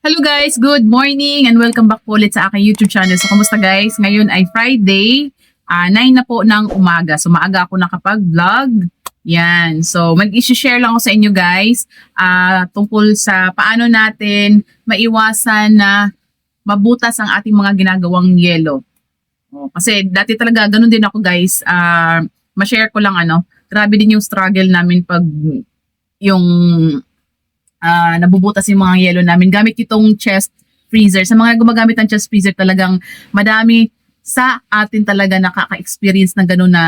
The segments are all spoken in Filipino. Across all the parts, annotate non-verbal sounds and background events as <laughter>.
Hello guys, good morning and welcome back po ulit sa aking YouTube channel. So, kamusta guys? Ngayon ay Friday, ah 9 na po ng umaga. So, maaga ako nakapag-vlog. Yan. So, mag-share lang ako sa inyo guys ah tungkol sa paano natin maiwasan na mabutas ang ating mga ginagawang yelo. Oh, kasi dati talaga ganun din ako guys. Ah, ma-share ko lang ano, grabe din yung struggle namin pag yung ah nabubutas yung mga yelo namin gamit itong chest freezer. Sa mga gumagamit ng chest freezer talagang madami sa atin talaga nakaka-experience ng gano'n na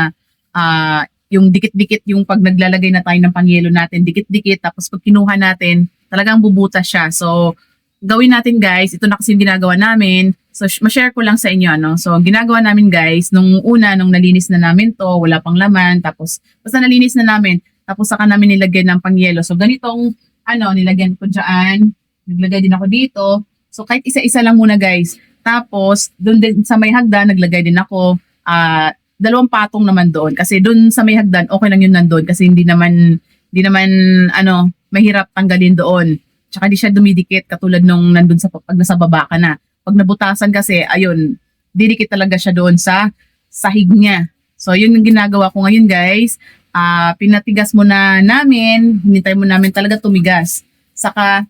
ah, yung dikit-dikit yung pag naglalagay na tayo ng pangyelo natin, dikit-dikit tapos pag kinuha natin, talagang bubutas siya. So, gawin natin guys, ito na kasi ginagawa namin. So, sh- ma-share ko lang sa inyo, ano. So, ginagawa namin guys, nung una, nung nalinis na namin to, wala pang laman, tapos, basta nalinis na namin, tapos saka namin nilagyan ng pangyelo. So, ganitong, ano, nilagyan ko dyan, naglagay din ako dito. So, kahit isa-isa lang muna guys. Tapos, doon din sa may hagdan, naglagay din ako, ah, dalawang patong naman doon. Kasi doon sa may hagdan, okay lang yun nandun. Kasi hindi naman, hindi naman, ano, mahirap tanggalin doon. Tsaka di siya dumidikit katulad nung nandun sa pag nasa baba ka na. Pag nabutasan kasi, ayun, didikit talaga siya doon sa sahig niya. So, yun yung ginagawa ko ngayon, guys. Ah, pinatigas muna namin, hinintay mo namin talaga tumigas. Saka,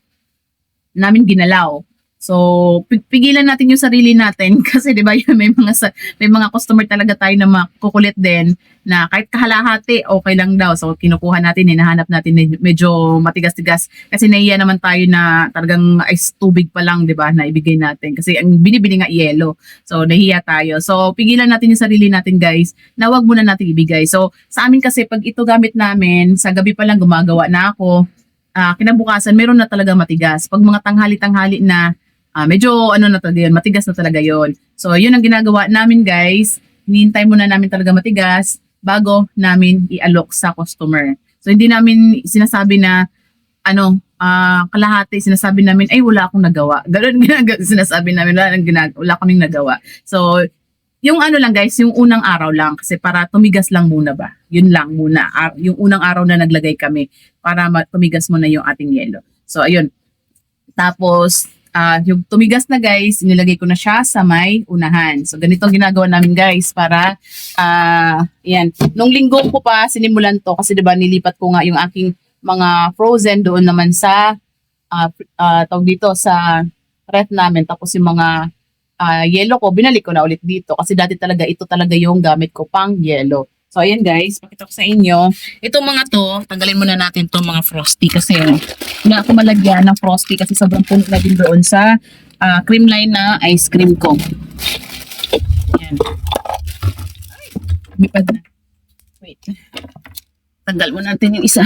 namin ginalaw. So, pig- pigilan natin yung sarili natin <laughs> kasi 'di ba may mga may mga customer talaga tayo na makukulit din na kahit kahalahati okay lang daw. So, kinukuha natin, hinahanap natin na medyo matigas-tigas kasi naiya naman tayo na talagang ice tubig pa lang 'di ba na ibigay natin kasi ang binibili nga yelo. So, nahiya tayo. So, pigilan natin yung sarili natin guys na wag muna natin ibigay. So, sa amin kasi pag ito gamit namin, sa gabi pa lang gumagawa na ako, ah kinabukasan meron na talaga matigas. Pag mga tanghali-tanghali na ah medyo ano na talaga yun, matigas na talaga yun. So, yun ang ginagawa namin guys. Hinihintay muna namin talaga matigas bago namin i-alok sa customer. So, hindi namin sinasabi na ano, ah kalahati, sinasabi namin, ay wala akong nagawa. <laughs> Ganun ginagawa, sinasabi namin, wala, ginag- wala kaming nagawa. So, yung ano lang guys, yung unang araw lang kasi para tumigas lang muna ba. Yun lang muna. Ar- yung unang araw na naglagay kami para tumigas muna yung ating yelo. So, ayun. Tapos, ah yung tumigas na guys, inilagay ko na siya sa may unahan. So, ganito ang ginagawa namin guys para, ah yan. Nung linggo ko pa sinimulan to kasi 'di ba nilipat ko nga yung aking mga frozen doon naman sa, ah ah, tawag dito, sa ref namin. Tapos yung mga ah yellow ko, binalik ko na ulit dito kasi dati talaga ito talaga yung gamit ko pang yellow. So, ayan guys, pakita ko sa inyo. Itong mga to, tanggalin muna natin to mga frosty kasi na ako malagyan ng frosty kasi sobrang puno na din doon sa ah, cream line na ice cream ko. Ayan. Bipad na. Wait. Tanggal mo natin yung isa.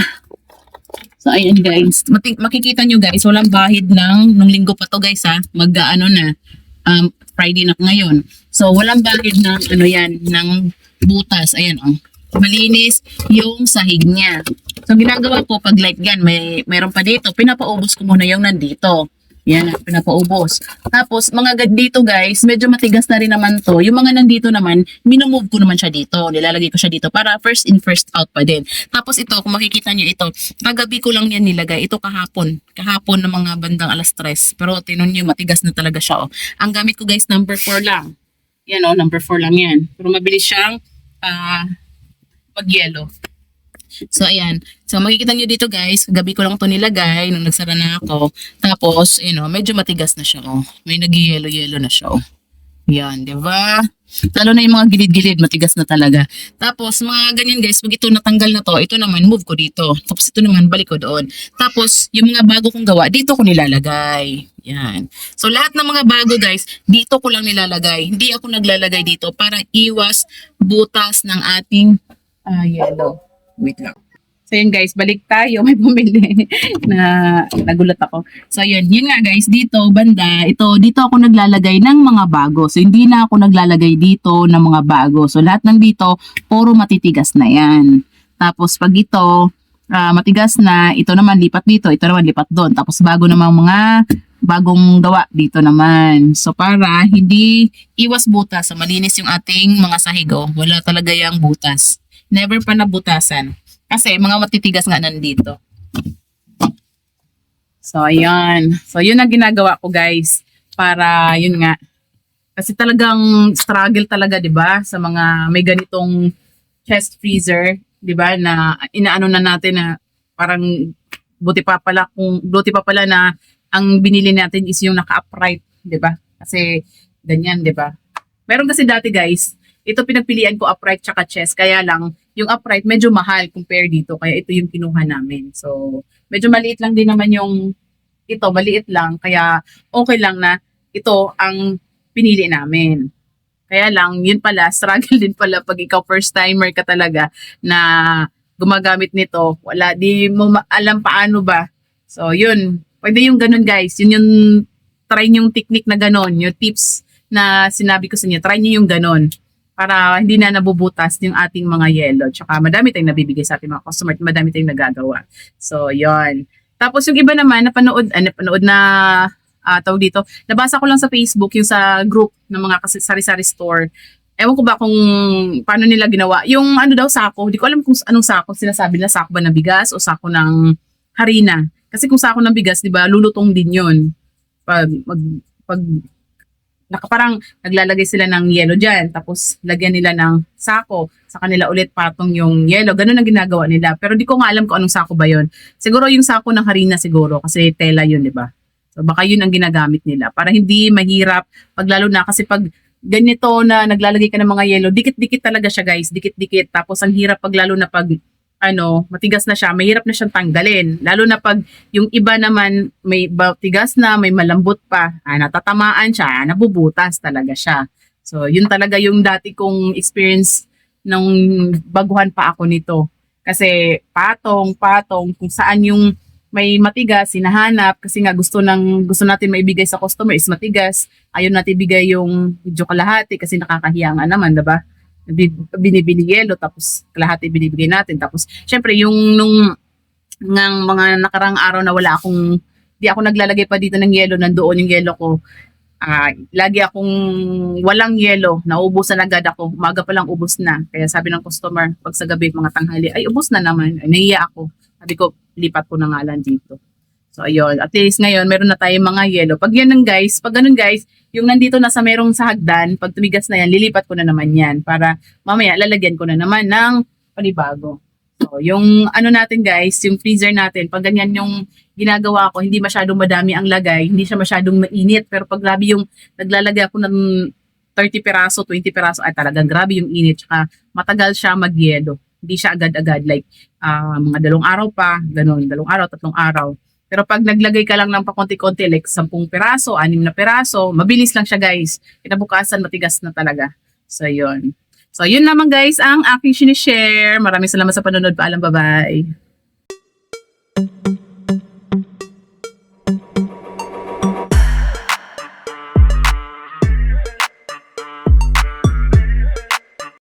So, ayan guys. Mati- makikita nyo guys, walang bahid ng, nung linggo pa to guys ha. Mag, ano na, um, Friday na ngayon. So, walang bahid ng, ano yan, ng butas. Ayan oh. Malinis yung sahig niya. So, ginagawa ko pag like yan, may, mayroon pa dito, pinapaubos ko muna yung nandito. Yan, pinapaubos. Tapos, mga dito guys, medyo matigas na rin naman to. Yung mga nandito naman, minumove ko naman siya dito. Nilalagay ko siya dito para first in, first out pa din. Tapos ito, kung makikita nyo ito, kagabi ko lang yan nilagay. Ito kahapon. Kahapon ng mga bandang alas 3. Pero tinon nyo, matigas na talaga siya. Oh. Ang gamit ko guys, number 4 lang. Yan oh, number 4 lang yan. Pero mabilis siyang ah mag-yellow. So, ayan. So, makikita nyo dito guys, gabi ko lang to nilagay nung nagsara na ako. Tapos, you know, medyo matigas na siya, oh. May nag-yellow-yellow na siya, oh. Yan, di ba? Lalo na yung mga gilid-gilid, matigas na talaga. Tapos, mga ganyan guys, pag ito natanggal na to, ito naman, move ko dito. Tapos, ito naman, balik ko doon. Tapos, yung mga bago kong gawa, dito ko nilalagay. Yan. So, lahat ng mga bago guys, dito ko lang nilalagay. Hindi ako naglalagay dito para iwas butas ng ating ah, yellow. Wait lang. So yun guys, balik tayo. <laughs> May bumili na nagulat ako. So yun, yun nga guys, dito banda, ito, dito ako naglalagay ng mga bago. So hindi na ako naglalagay dito ng mga bago. So lahat ng dito, puro matitigas na yan. Tapos pag ito, ah, matigas na, ito naman lipat dito, ito naman lipat doon. Tapos bago namang mga bagong gawa dito naman. So para hindi iwas butas, so malinis yung ating mga sahigo. Wala talaga yung butas. Never pa nabutasan. Kasi mga matitigas nga nandito. So, ayan. So, yun ang ginagawa ko, guys. Para, yun nga. Kasi talagang struggle talaga, di ba? Sa mga may ganitong chest freezer, di ba? Na inaano na natin na parang buti pa pala kung buti pa pala na ang binili natin is yung naka-upright, 'di ba? Kasi ganyan, 'di ba? Meron kasi dati guys, ito pinagpilian ko upright tsaka chest, kaya lang yung upright medyo mahal compare dito, kaya ito yung kinuha namin. So, medyo maliit lang din naman yung ito, maliit lang, kaya okay lang na ito ang pinili namin. Kaya lang, yun pala, <laughs> struggle din pala pag ikaw first timer ka talaga na gumagamit nito. Wala, di mo alam paano ba. So, yun. Pwede yung ganun guys. Yun yung, try yung technique na ganun. Yung tips na sinabi ko sa inyo. Try nyo yung ganun. Para hindi na nabubutas yung ating mga yellow. Tsaka madami tayong nabibigay sa ating mga customer. at Madami tayong nagagawa. So, yun. Tapos yung iba naman, napanood, ah, napanood na ah tawag dito, nabasa ko lang sa Facebook yung sa group ng mga sari-sari store. Ewan ko ba kung paano nila ginawa. Yung ano daw sako, hindi ko alam kung anong sako sinasabi nila, sako ba ng bigas o sako ng harina. Kasi kung sako ng bigas, di ba, lulutong din yun. Pag, mag, pag naka, parang naglalagay sila ng yellow dyan, tapos lagyan nila ng sako, sa kanila ulit patong yung yellow. Ganun ang ginagawa nila. Pero di ko nga alam kung anong sako ba yun. Siguro yung sako ng harina siguro, kasi tela yun, di ba? So baka yun ang ginagamit nila para hindi mahirap pag lalo na kasi pag ganito na naglalagay ka ng mga yellow, dikit-dikit talaga siya guys, dikit-dikit. Tapos ang hirap pag lalo na pag ano, matigas na siya, mahirap na siyang tanggalin. Lalo na pag yung iba naman may matigas na, may malambot pa, ah, natatamaan siya, nabubutas talaga siya. So, yun talaga yung dati kong experience nung baguhan pa ako nito. Kasi patong, patong, kung saan yung may matigas, sinahanap kasi nga gusto ng gusto natin maibigay sa customer is matigas. Ayaw natin ibigay yung medyo kalahati kasi nakakahiya nga naman, 'di ba? Bi- Binibili yelo tapos kalahati binibigay natin tapos syempre yung nung ng mga nakarang araw na wala akong di ako naglalagay pa dito ng yelo, nandoon yung yelo ko. Ah, lagi akong walang yelo, naubusan agad ako. Umaga pa lang ubos na. Kaya sabi ng customer, pag sa gabi, mga tanghali, ay ubos na naman. Ay, nahiya ako. Sabi ko, lipat ko na nga lang dito. So, ayun. At least ngayon, meron na tayong mga yellow. Pag yan ng guys, pag ganun guys, yung nandito na sa merong sa hagdan, pag tumigas na yan, lilipat ko na naman yan. Para mamaya, lalagyan ko na naman ng panibago. So, yung ano natin guys, yung freezer natin, pag ganyan yung ginagawa ko, hindi masyadong madami ang lagay, hindi siya masyadong mainit. Pero pag grabe yung naglalagay ako ng 30 peraso, 20 peraso, ay talagang grabe yung init. Tsaka matagal siya magyelo. Hindi siya agad-agad like ah, mga dalawang araw pa, ganun, dalawang araw, tatlong araw. Pero pag naglagay ka lang ng pakonti-konti, like 10 peraso, 6 na peraso, mabilis lang siya guys. Kinabukasan, matigas na talaga. So, yun. So, yun naman guys ang aking sinishare. Maraming salamat sa panonood. Paalam, bye-bye.